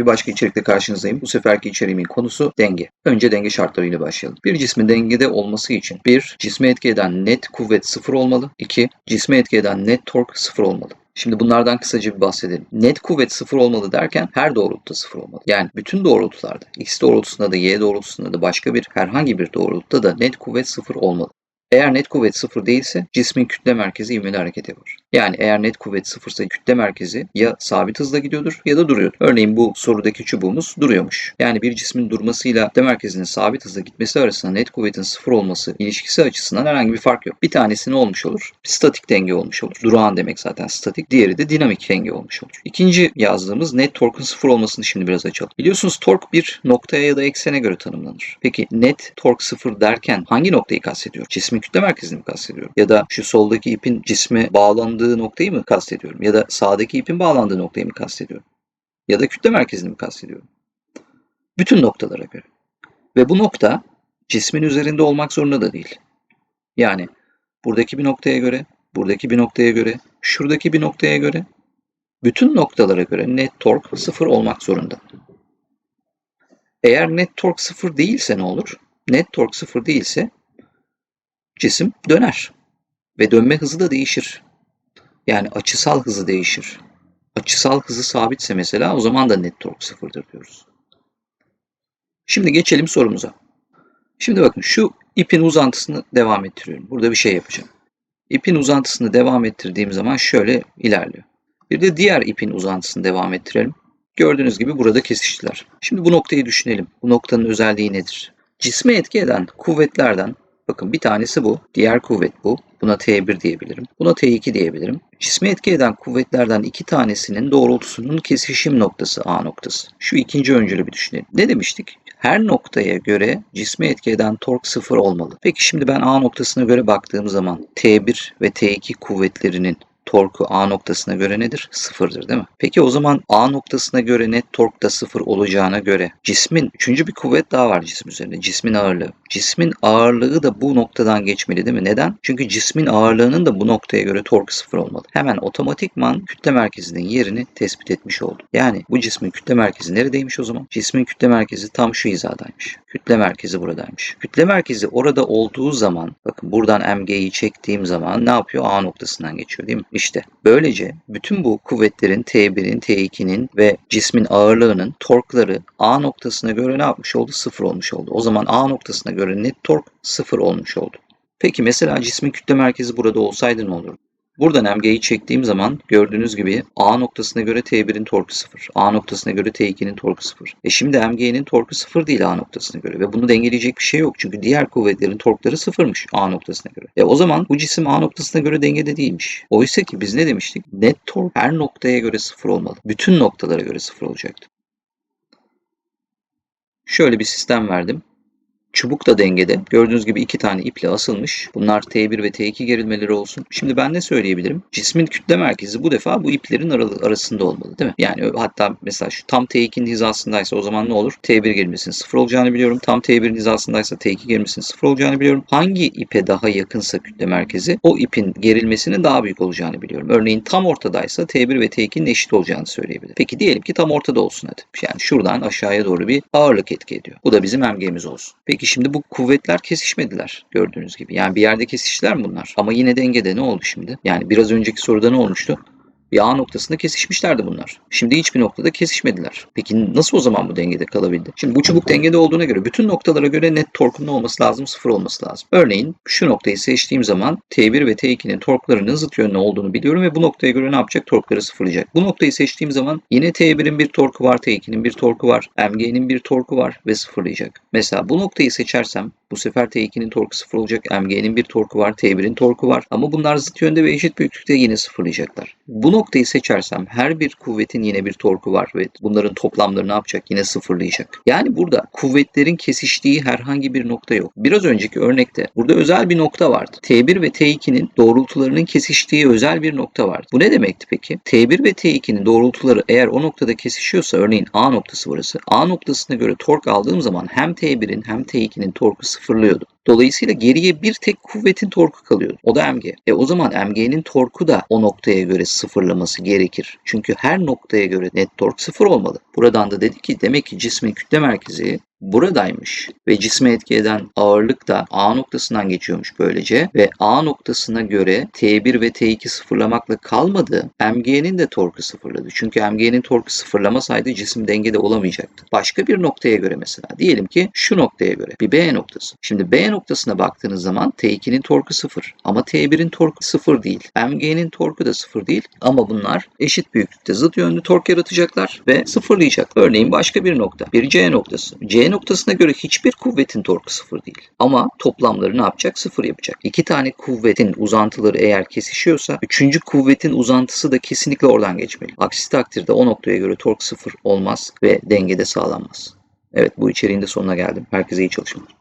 Bir başka içerikte karşınızdayım. Bu seferki içeriğimin konusu denge. Önce denge şartlarıyla başlayalım. Bir cismin dengede olması için 1. Cisme etki eden net kuvvet sıfır olmalı. 2. Cisme etki eden net tork sıfır olmalı. Şimdi bunlardan kısaca bir bahsedelim. Net kuvvet sıfır olmalı derken her doğrultuda sıfır olmalı. Yani bütün doğrultularda, x doğrultusunda da y doğrultusunda da başka bir herhangi bir doğrultuda da net kuvvet sıfır olmalı. Eğer net kuvvet sıfır değilse cismin kütle merkezi ivmeli hareket yapar. Yani eğer net kuvvet sıfırsa kütle merkezi ya sabit hızla gidiyordur ya da duruyordur. Örneğin bu sorudaki çubuğumuz duruyormuş. Yani bir cismin durmasıyla kütle merkezinin sabit hızla gitmesi arasında net kuvvetin sıfır olması ilişkisi açısından herhangi bir fark yok. Bir tanesi ne olmuş olur? Statik denge olmuş olur. Durağan demek zaten statik. Diğeri de dinamik denge olmuş olur. İkinci yazdığımız net torkun sıfır olmasını şimdi biraz açalım. Biliyorsunuz tork bir noktaya ya da eksene göre tanımlanır. Peki net tork sıfır derken hangi noktayı kastediyor? Cismin kütle merkezini mi kastediyorum? Ya da şu soldaki ipin cisme bağlandığı noktayı mı kastediyorum? Ya da sağdaki ipin bağlandığı noktayı mı kastediyorum? Ya da kütle merkezini mi kastediyorum? Bütün noktalara göre. Ve bu nokta cismin üzerinde olmak zorunda da değil. Yani buradaki bir noktaya göre, buradaki bir noktaya göre, şuradaki bir noktaya göre, bütün noktalara göre net tork sıfır olmak zorunda. Eğer net tork sıfır değilse ne olur? Net tork sıfır değilse cisim döner. Ve dönme hızı da değişir. Yani açısal hızı değişir. Açısal hızı sabitse mesela o zaman da net tork sıfırdır diyoruz. Şimdi geçelim sorumuza. Şimdi bakın şu ipin uzantısını devam ettiriyorum. Burada bir şey yapacağım. İpin uzantısını devam ettirdiğim zaman şöyle ilerliyor. Bir de diğer ipin uzantısını devam ettirelim. Gördüğünüz gibi burada kesiştiler. Şimdi bu noktayı düşünelim. Bu noktanın özelliği nedir? Cisme etki eden kuvvetlerden Bakın bir tanesi bu. Diğer kuvvet bu. Buna T1 diyebilirim. Buna T2 diyebilirim. Cisme etki eden kuvvetlerden iki tanesinin doğrultusunun kesişim noktası A noktası. Şu ikinci öncülü bir düşünelim. Ne demiştik? Her noktaya göre cisme etki eden tork sıfır olmalı. Peki şimdi ben A noktasına göre baktığım zaman T1 ve T2 kuvvetlerinin torku A noktasına göre nedir? Sıfırdır değil mi? Peki o zaman A noktasına göre net tork da sıfır olacağına göre cismin üçüncü bir kuvvet daha var cisim üzerinde. Cismin ağırlığı. Cismin ağırlığı da bu noktadan geçmeli değil mi? Neden? Çünkü cismin ağırlığının da bu noktaya göre torku sıfır olmalı. Hemen otomatikman kütle merkezinin yerini tespit etmiş oldum. Yani bu cismin kütle merkezi neredeymiş o zaman? Cismin kütle merkezi tam şu hizadaymış. Kütle merkezi buradaymış. Kütle merkezi orada olduğu zaman bakın buradan MG'yi çektiğim zaman ne yapıyor? A noktasından geçiyor değil mi? İşte böylece bütün bu kuvvetlerin T1'in, T2'nin ve cismin ağırlığının torkları A noktasına göre ne yapmış oldu? Sıfır olmuş oldu. O zaman A noktasına göre net tork sıfır olmuş oldu. Peki mesela cismin kütle merkezi burada olsaydı ne olurdu? Buradan MG'yi çektiğim zaman gördüğünüz gibi A noktasına göre T1'in torku 0. A noktasına göre T2'nin torku 0. E şimdi MG'nin torku 0 değil A noktasına göre ve bunu dengeleyecek bir şey yok. Çünkü diğer kuvvetlerin torkları sıfırmış A noktasına göre. E o zaman bu cisim A noktasına göre dengede değilmiş. Oysa ki biz ne demiştik? Net tork her noktaya göre 0 olmalı. Bütün noktalara göre 0 olacaktı. Şöyle bir sistem verdim. Çubuk da dengede. Gördüğünüz gibi iki tane iple asılmış. Bunlar T1 ve T2 gerilmeleri olsun. Şimdi ben ne söyleyebilirim? Cismin kütle merkezi bu defa bu iplerin arasında olmalı değil mi? Yani hatta mesela şu tam T2'nin hizasındaysa o zaman ne olur? T1 gerilmesinin sıfır olacağını biliyorum. Tam T1'in hizasındaysa T2 gerilmesinin sıfır olacağını biliyorum. Hangi ipe daha yakınsa kütle merkezi o ipin gerilmesinin daha büyük olacağını biliyorum. Örneğin tam ortadaysa T1 ve T2'nin eşit olacağını söyleyebilirim. Peki diyelim ki tam ortada olsun hadi. Yani şuradan aşağıya doğru bir ağırlık etki ediyor. Bu da bizim MG'miz olsun. Peki Peki şimdi bu kuvvetler kesişmediler gördüğünüz gibi. Yani bir yerde kesiştiler mi bunlar? Ama yine dengede ne oldu şimdi? Yani biraz önceki soruda ne olmuştu? Bir A noktasında kesişmişlerdi bunlar. Şimdi hiçbir noktada kesişmediler. Peki nasıl o zaman bu dengede kalabildi? Şimdi bu çubuk dengede olduğuna göre bütün noktalara göre net torkun ne olması lazım? Sıfır olması lazım. Örneğin şu noktayı seçtiğim zaman T1 ve T2'nin torklarının zıt yönlü olduğunu biliyorum ve bu noktaya göre ne yapacak? Torkları sıfırlayacak. Bu noktayı seçtiğim zaman yine T1'in bir torku var, T2'nin bir torku var, MG'nin bir torku var ve sıfırlayacak. Mesela bu noktayı seçersem bu sefer T2'nin torku sıfır olacak. MG'nin bir torku var, T1'in torku var. Ama bunlar zıt yönde ve eşit büyüklükte yine sıfırlayacaklar. Bu noktayı seçersem her bir kuvvetin yine bir torku var ve bunların toplamları ne yapacak? Yine sıfırlayacak. Yani burada kuvvetlerin kesiştiği herhangi bir nokta yok. Biraz önceki örnekte burada özel bir nokta vardı. T1 ve T2'nin doğrultularının kesiştiği özel bir nokta vardı. Bu ne demekti peki? T1 ve T2'nin doğrultuları eğer o noktada kesişiyorsa örneğin A noktası burası. A noktasına göre tork aldığım zaman hem T1'in hem T2'nin torku sıfırlıyordu. Dolayısıyla geriye bir tek kuvvetin torku kalıyor. O da mg. E o zaman mg'nin torku da o noktaya göre sıfırlaması gerekir. Çünkü her noktaya göre net tork sıfır olmalı. Buradan da dedi ki demek ki cismin kütle merkezi buradaymış ve cisme etki eden ağırlık da A noktasından geçiyormuş böylece ve A noktasına göre T1 ve T2 sıfırlamakla kalmadı. MG'nin de torku sıfırladı. Çünkü MG'nin torku sıfırlamasaydı cisim dengede olamayacaktı. Başka bir noktaya göre mesela diyelim ki şu noktaya göre bir B noktası. Şimdi B noktasına baktığınız zaman T2'nin torku sıfır ama T1'in torku sıfır değil. MG'nin torku da sıfır değil ama bunlar eşit büyüklükte zıt yönlü tork yaratacaklar ve sıfırlayacak. Örneğin başka bir nokta. Bir C noktası. C noktasına göre hiçbir kuvvetin torku sıfır değil. Ama toplamları ne yapacak? Sıfır yapacak. İki tane kuvvetin uzantıları eğer kesişiyorsa üçüncü kuvvetin uzantısı da kesinlikle oradan geçmeli. Aksi takdirde o noktaya göre tork sıfır olmaz ve dengede sağlanmaz. Evet bu içeriğin de sonuna geldim. Herkese iyi çalışmalar.